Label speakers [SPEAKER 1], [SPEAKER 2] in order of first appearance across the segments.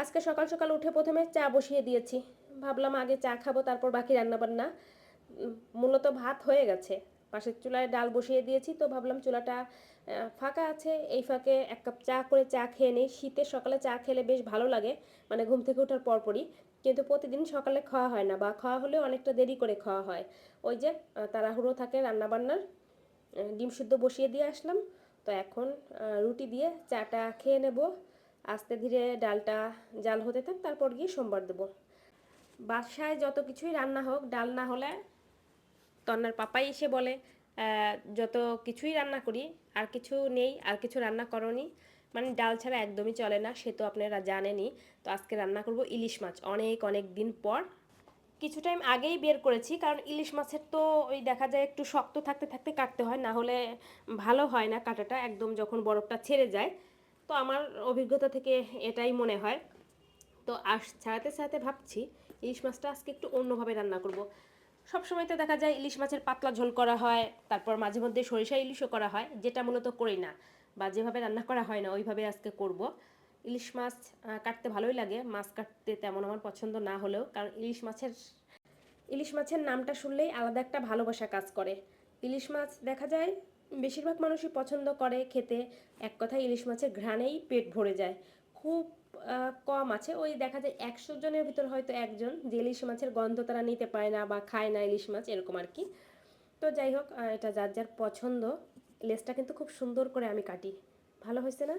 [SPEAKER 1] আজকে সকাল সকাল উঠে প্রথমে চা বসিয়ে দিয়েছি। ভাবলাম আগে চা খাব, তারপর বাকি রান্নাবান্না। মূলত ভাত হয়ে গেছে। পাশের চুলায় ডাল বসিয়ে দিয়েছি, তো ভাবলাম চুলাটা ফাঁকা আছে। এই ফাঁকে এক কাপ চা করে চা খেয়ে নিই। শীতের সকালে চা খেলে বেশ ভালো লাগে মানে ঘুম থেকে ওঠার পরপরই। কিন্তু প্রতিদিন সকালে খাওয়া হয় না বা খাওয়া হলেও অনেকটা দেরি করে খাওয়া হয়। ওই যে তাড়াহুড়ো থাকে রান্নাবান্নার ডিম সিদ্ধ বসিয়ে দিয়ে আসলাম। তো এখন রুটি দিয়ে চাটা খেয়ে নেব। আস্তে ধীরে ডালটা জাল হতে থাক, তারপর গিয়ে সোমবার দেবো। বাসায় যত কিছুই রান্না হোক, ডাল না হলে তন্নার পাপাই এসে বলে যত কিছুই রান্না করি, আর কিছু নেই, আর কিছু রান্না করনি মানে ডাল ছাড়া একদমই চলে না, সে তো আপনারা জানেনই। তো আজকে রান্না করব ইলিশ মাছ। অনেক অনেক দিন পর কিছু টাইম আগেই বের করেছি, কারণ ইলিশ মাছের তো ওই দেখা যায় একটু শক্ত থাকতে থাকতে কাটতে হয়, না হলে ভালো হয় না কাটাটা, একদম যখন বরফটা ছেড়ে যায় তো আমার অভিজ্ঞতা থেকে এটাই মনে হয়। তো আস, ছাড়াতে ছাড়াতে ভাবছি, ইলিশ মাছটা আজকে একটু অন্যভাবে রান্না করব। সবসময় তো দেখা যায় ইলিশ মাছের পাতলা ঝোল করা হয়, তারপর মাঝে মধ্যে সরিষা ইলিশও করা হয়, যেটা মূলত করি না বা যেভাবে রান্না করা হয় না, ওইভাবে আজকে করব। ইলিশ মাছ কাটতে ভালোই লাগে, মাছ কাটতে তেমন আমার পছন্দ না হলেও, কারণ ইলিশ মাছের ইলিশ মাছের নামটা শুনলেই আলাদা একটা ভালোবাসা কাজ করে। ইলিশ মাছ দেখা যায় বেশিরভাগ মানুষই পছন্দ করে খেতে। এক কথায় ইলিশ মাছের ঘ্রাণেই পেট ভরে যায়। খুব কম আছে। ওই দেখা যায় একশো জনের ভিতর হয়তো একজন যে ইলিশ মাছের গন্ধ তারা নিতে পারে না বা খায় না ইলিশ মাছ, এরকম আর কি তো যাই হোক এটা যার যার পছন্দ লেসটা কিন্তু খুব সুন্দর করে আমি কাটি। ভালো হয়েছে না?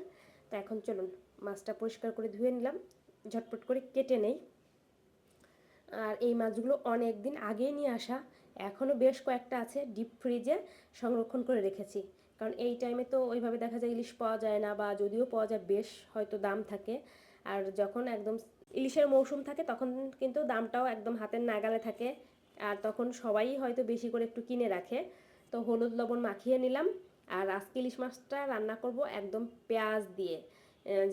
[SPEAKER 1] তো এখন চলুন, মাছটা পরিষ্কার করে ধুয়ে নিলাম, ঝটপট করে কেটে নেই। আর এই মাছগুলো অনেক দিন আগেই নিয়ে আসা। এখনও বেশ কয়েকটা আছে ডিপ ফ্রিজে সংরক্ষণ করে রেখেছি। কারণ এই টাইমে তো ওইভাবে দেখা যায় ইলিশ পাওয়া যায় না বা যদিও পাওয়া যায় বেশ হয়তো দাম থাকে। আর যখন একদম ইলিশের মৌসুম থাকে তখন কিন্তু দামটাও একদম হাতের নাগালে থাকে। আর তখন সবাই হয়তো বেশি করে একটু কিনে রাখে। তো হলুদ লবণ মাখিয়ে নিলাম। আর আজকে ইলিশ মাছটা রান্না করব একদম পেঁয়াজ দিয়ে।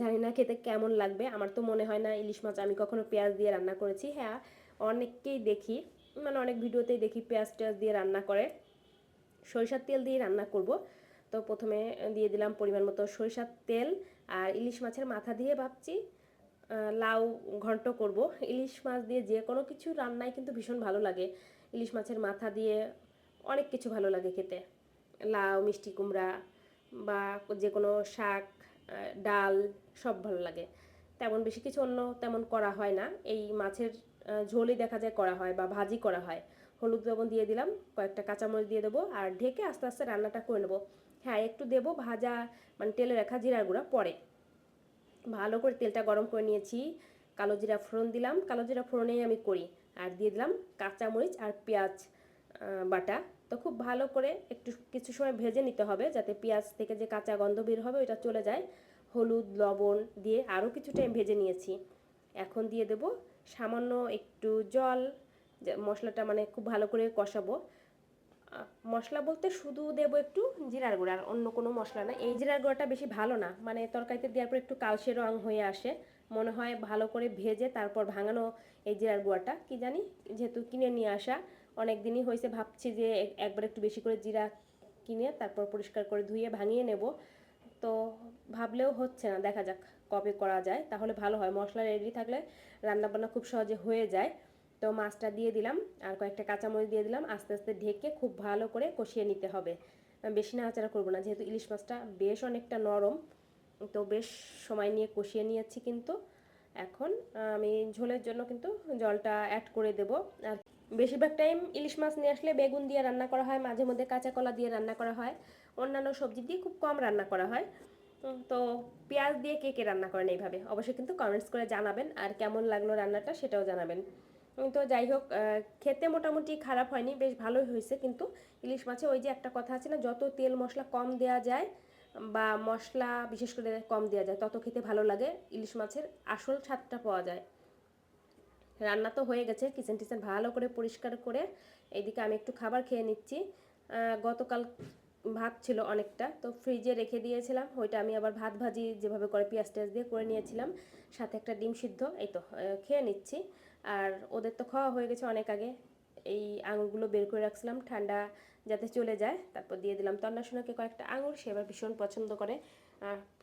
[SPEAKER 1] জানি না খেতে কেমন লাগবে। আমার তো মনে হয় না ইলিশ মাছ আমি কখনো পেঁয়াজ দিয়ে রান্না করেছি। হ্যাঁ অনেককেই দেখি। মানে অনেক ভিডিওতেই দেখি পেঁয়াজ টেয়াজ দিয়ে রান্না করে। সরিষার তেল দিয়ে রান্না করব। তো প্রথমে দিয়ে দিলাম পরিমাণ মতো সরিষার তেল আর ইলিশ মাছের মাথা দিয়ে ভাবছি লাউ ঘন্ট করব। ইলিশ মাছ দিয়ে যে কোনো কিছু রান্নায় কিন্তু ভীষণ ভালো লাগে। ইলিশ মাছের মাথা দিয়ে অনেক কিছু ভালো লাগে খেতে। লাউ, মিষ্টি কুমড়া বা যে কোনো শাক ডাল সব ভালো লাগে। তেমন বেশি কিছু অন্য তেমন করা হয় না। এই মাছের ঝোলই দেখা যায় করা হয় বা ভাজি করা হয়। হলুদ লবণ দিয়ে দিলাম, কয়েকটা কাঁচামরিচ দিয়ে দেবো আর ঢেকে আস্তে আস্তে রান্নাটা করে নেব। হ্যাঁ একটু দেবো ভাজা মানে তেলে রাখা জিরার গুঁড়া পরে। ভালো করে তেলটা গরম করে নিয়েছি, কালো জিরা ফোড়ন দিলাম, কালো জিরা ফোড়নেই আমি করি। আর দিয়ে দিলাম কাঁচামরিচ আর পেঁয়াজ বাটা। তো খুব ভালো করে একটু কিছু সময় ভেজে নিতে হবে যাতে পেঁয়াজ থেকে যে কাঁচা গন্ধ বের হবে ওইটা চলে যায়। হলুদ, লবণ দিয়ে আরও কিছু টাইম ভেজে নিয়েছি। এখন দিয়ে দেব সামান্য একটু জল মশলাটা মানে খুব ভালো করে কষাবো। মশলা বলতে শুধু দেবো একটু জিরার গুঁড়া আর অন্য কোনো মশলা না। এই জিরার গুঁড়াটা বেশি ভালো না মানে তরকারিতে দেওয়ার পর একটু কালসে রং হয়ে আসে। মনে হয় ভালো করে ভেজে তারপর ভাঙানো এই জিরার গুঁড়াটা। কি জানি, যেহেতু কিনে নিয়ে আসা, অনেক দিনই হয়েছে, ভাবছি যে এক- একবার একটু বেশি করে জিরা কিনে তারপর পরিষ্কার করে ধুয়ে ভাঙিয়ে নেব। তো ভাবলেও হচ্ছে না, দেখা যাক। কবে করা যায়, তাহলে ভালো হয়। মশলা রেডি থাকলে রান্নাবান্না খুব সহজে হয়ে যায়। তো মাছটা দিয়ে দিলাম, আর কয়েকটা কাঁচামরিচ দিয়ে দিলাম। আস্তে আস্তে ঢেকে খুব ভালো করে কষিয়ে নিতে হবে। বেশি নাড়াচাড়া করব না, যেহেতু ইলিশ মাছটা বেশ অনেকটা নরম, তো বেশ সময় নিয়ে কষিয়ে নিয়েছি কিন্তু। এখন আমি ঝোলের জন্য কিন্তু জলটা অ্যাড করে দেব। আর বেশিরভাগ টাইম ইলিশ মাছ নিয়ে আসলে বেগুন দিয়ে রান্না করা হয়, মাঝে মধ্যে কাঁচা কলা দিয়ে রান্না করা হয়। অন্যান্য সবজি দিয়ে খুব কম রান্না করা হয়। তো পেঁয়াজ দিয়ে কে কে রান্না করেন এইভাবে? অবশ্যই কিন্তু কমেন্টস করে জানাবেন। আর কেমন লাগল রান্নাটা সেটাও জানাবেন। তো যাই হোক খেতে মোটামুটি খারাপ হয়নি, বেশ ভালোই হয়েছে কিন্তু ইলিশ মাছে। ওই যে একটা কথা আছে না, যত তেল মশলা কম দেওয়া যায় বা মশলা বিশেষ করে কম দেওয়া যায়, তত খেতে ভালো লাগে। ইলিশ মাছের আসল স্বাদটা পাওয়া যায়। রান্না তো হয়ে গেছে কিচেন টিচেন ভালো করে পরিষ্কার করে। এইদিকে আমি একটু খাবার খেয়ে নিচ্ছি। গতকাল ভাত ছিল অনেকটা, তো ফ্রিজে রেখে দিয়েছিলাম। ওইটা আমি আবার ভাত ভাজি যেভাবে করে পেঁয়াজ টেয়াজ দিয়ে করে নিয়েছিলাম। সাথে একটা ডিম সিদ্ধ, এই তো খেয়ে নিচ্ছি। আর ওদের তো খাওয়া হয়ে গেছে অনেক আগে। এই আঙুরগুলো বের করে রাখছিলাম, ঠান্ডা যাতে চলে যায়। তারপর দিয়ে দিলাম তন্না সোনাকে কয়েকটা আঙুর, সে এবার ভীষণ পছন্দ করে।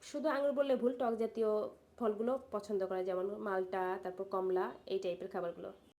[SPEAKER 1] শুধু আঙুর বললে ভুল, টক জাতীয় ফলগুলো পছন্দ করে, যেমন মালটা, তারপর কমলা, এই টাইপের খাবারগুলো।